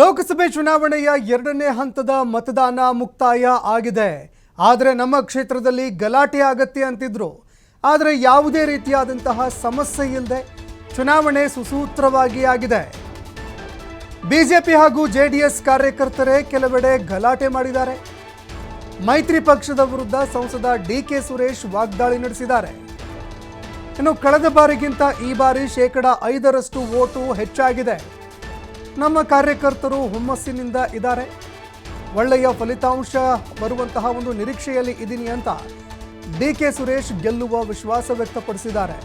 ಲೋಕಸಭೆ ಚುನಾವಣೆಯ ಎರಡನೇ ಹಂತದ ಮತದಾನ ಮುಕ್ತಾಯ ಆಗಿದೆ. ಆದರೆ ನಮ್ಮ ಕ್ಷೇತ್ರದಲ್ಲಿ ಗಲಾಟೆ ಆಗತ್ತೆ ಅಂತಿದ್ರು. ಆದರೆ ಯಾವುದೇ ರೀತಿಯಾದಂತಹ ಸಮಸ್ಯೆ ಇಲ್ಲದೆ ಚುನಾವಣೆ ಸುಸೂತ್ರವಾಗಿ ಆಗಿದೆ. ಬಿಜೆಪಿ ಹಾಗೂ ಜೆಡಿಎಸ್ ಕಾರ್ಯಕರ್ತರೇ ಕೆಲವೆಡೆ ಗಲಾಟೆ ಮಾಡಿದ್ದಾರೆ. ಮೈತ್ರಿ ಪಕ್ಷದ ವಿರುದ್ಧ ಸಂಸದ ಡಿ ಕೆ ಸುರೇಶ್ ವಾಗ್ದಾಳಿ ನಡೆಸಿದ್ದಾರೆ. ಇನ್ನು ಕಳೆದ ಬಾರಿಗಿಂತ ಈ ಬಾರಿ ಶೇಕಡ ಐದರಷ್ಟು ಓಟು ಹೆಚ್ಚಾಗಿದೆ. ನಮ್ಮ ಕಾರ್ಯಕರ್ತರು ಹುಮ್ಮಸ್ಸಿನಿಂದ ಇದ್ದಾರೆ. ಒಳ್ಳೆಯ ಫಲಿತಾಂಶ ಬರುವಂತಹ ಒಂದು ನಿರೀಕ್ಷೆಯಲ್ಲಿ ಇದ್ದೀನಿ ಅಂತ ಡಿ ಕೆ ಸುರೇಶ್ ಗೆಲ್ಲುವ ವಿಶ್ವಾಸ ವ್ಯಕ್ತಪಡಿಸಿದ್ದಾರೆ.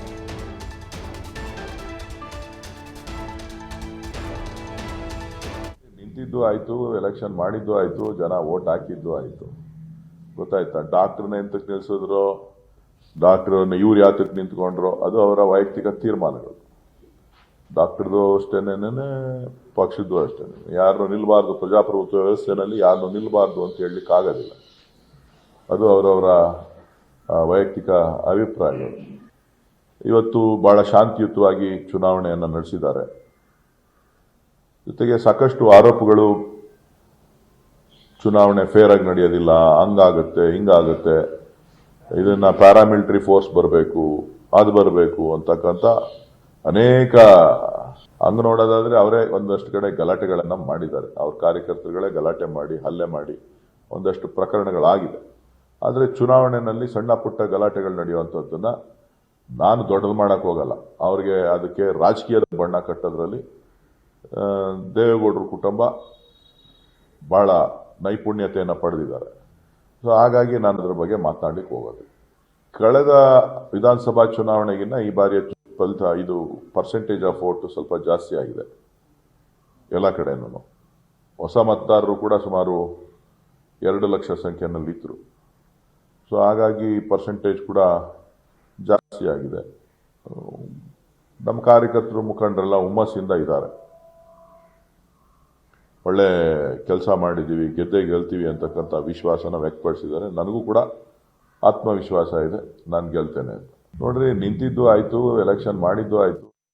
ನಿಂತಿದ್ದು ಆಯಿತು ಎಲೆಕ್ಷನ್ ಮಾಡಿದ್ದು ಆಯಿತು, ಜನ ವೋಟ್ ಹಾಕಿದ್ದು ಆಯಿತು. ಗೊತ್ತಾಯ್ತಾ? ಡಾಕ್ಟರ್ನ ಎಂತಕ್ಕೆ ನಿಲ್ಲಿಸಿದ್ರು? ಡಾಕ್ಟರ್ ಇವ್ರು ಯಾತಕ್ಕೆ ನಿಂತ್ಕೊಂಡ್ರು? ಅದು ಅವರ ವೈಯಕ್ತಿಕ ತೀರ್ಮಾನಗಳು. ಡಾಕ್ಟರ್ದು ಅಷ್ಟೇನೇನೆ ಪಕ್ಷದ್ದು ಅಷ್ಟೇ ಯಾರನ್ನು ನಿಲ್ಬಾರ್ದು, ಪ್ರಜಾಪ್ರಭುತ್ವ ವ್ಯವಸ್ಥೆಯಲ್ಲಿ ಯಾರನ್ನು ನಿಲ್ಬಾರ್ದು ಅಂತ ಹೇಳಲಿಕ್ಕೆ ಆಗೋದಿಲ್ಲ. ಅದು ಅವರವರ ವೈಯಕ್ತಿಕ ಅಭಿಪ್ರಾಯಗಳು ಇವತ್ತು ಬಹಳ ಶಾಂತಿಯುತವಾಗಿ ಚುನಾವಣೆಯನ್ನು ನಡೆಸಿದ್ದಾರೆ. ಜೊತೆಗೆ ಸಾಕಷ್ಟು ಆರೋಪಗಳು ಚುನಾವಣೆ ಫೇರ್ ಆಗಿ ನಡೆಯೋದಿಲ್ಲ, ಹಂಗಾಗುತ್ತೆ, ಹಿಂಗಾಗುತ್ತೆ, ಇದನ್ನ ಪ್ಯಾರಾಮಿಲಿಟರಿ ಫೋರ್ಸ್ ಬರಬೇಕು, ಅದು ಬರಬೇಕು ಅಂತಕ್ಕಂಥ ಅನೇಕ ಹಂಗ ನೋಡೋದಾದ್ರೆ ಅವರೇ ಒಂದಷ್ಟು ಕಡೆ ಗಲಾಟೆಗಳನ್ನ ಮಾಡಿದ್ದಾರೆ. ಅವ್ರ ಕಾರ್ಯಕರ್ತರುಗಳೇ ಗಲಾಟೆ ಮಾಡಿ, ಹಲ್ಲೆ ಮಾಡಿ ಒಂದಷ್ಟು ಪ್ರಕರಣಗಳಾಗಿದೆ ಆದರೆ ಚುನಾವಣೆಯಲ್ಲಿ ಸಣ್ಣ ಪುಟ್ಟ ಗಲಾಟೆಗಳು ನಡೆಯುವಂಥದ್ದನ್ನ ನಾನು ದೊಡ್ಡದು ಮಾಡಕ್ ಹೋಗಲ್ಲ. ಅವ್ರಿಗೆ ಅದಕ್ಕೆ ರಾಜಕೀಯದ ಬಣ್ಣ ಕಟ್ಟೋದ್ರಲ್ಲಿ ದೇವೇಗೌಡರ ಕುಟುಂಬ ಬಹಳ ನೈಪುಣ್ಯತೆಯನ್ನು ಪಡೆದಿದ್ದಾರೆ. ಸೊ ಹಾಗಾಗಿ ನಾನು ಅದ್ರ ಬಗ್ಗೆ ಮಾತನಾಡಲಿಕ್ಕೆ ಹೋಗೋದು ಕಳೆದ ವಿಧಾನಸಭಾ ಚುನಾವಣೆಗಿನ್ನ ಈ ಬಾರಿಯ ಫಲಿತ ಇದು ಪರ್ಸೆಂಟೇಜ್ ಆಫ್ ವೋಟ್ ಸ್ವಲ್ಪ ಜಾಸ್ತಿ ಆಗಿದೆ. ಎಲ್ಲ ಕಡೆಯೂ ಹೊಸ ಮತದಾರರು ಕೂಡ ಸುಮಾರು ಎರಡು ಲಕ್ಷ ಸಂಖ್ಯೆಯಲ್ಲಿ ಇದ್ದರು ಸೊ ಹಾಗಾಗಿ ಪರ್ಸೆಂಟೇಜ್ ಕೂಡ ಜಾಸ್ತಿ ಆಗಿದೆ. ನಮ್ಮ ಕಾರ್ಯಕರ್ತರು ಮುಖಂಡರೆಲ್ಲ ಹುಮ್ಮಸ್ಸಿಂದ ಇದ್ದಾರೆ. ಒಳ್ಳೆ ಕೆಲಸ ಮಾಡಿದ್ದೀವಿ, ಗೆದ್ದೇ ಗೆಲ್ತೀವಿ ಅಂತಕ್ಕಂಥ ವಿಶ್ವಾಸನ ವ್ಯಕ್ತಪಡಿಸಿದ್ದಾರೆ. ನನಗೂ ಕೂಡ ಆತ್ಮವಿಶ್ವಾಸ ಇದೆ. ನಾನು ಗೆಲ್ತೇನೆ ಅಂತ. ನೋಡ್ರಿ ನಿಂತಿದ್ದು ಆಯ್ತು ಎಲೆಕ್ಷನ್ ಮಾಡಿದ್ದು ಆಯ್ತು.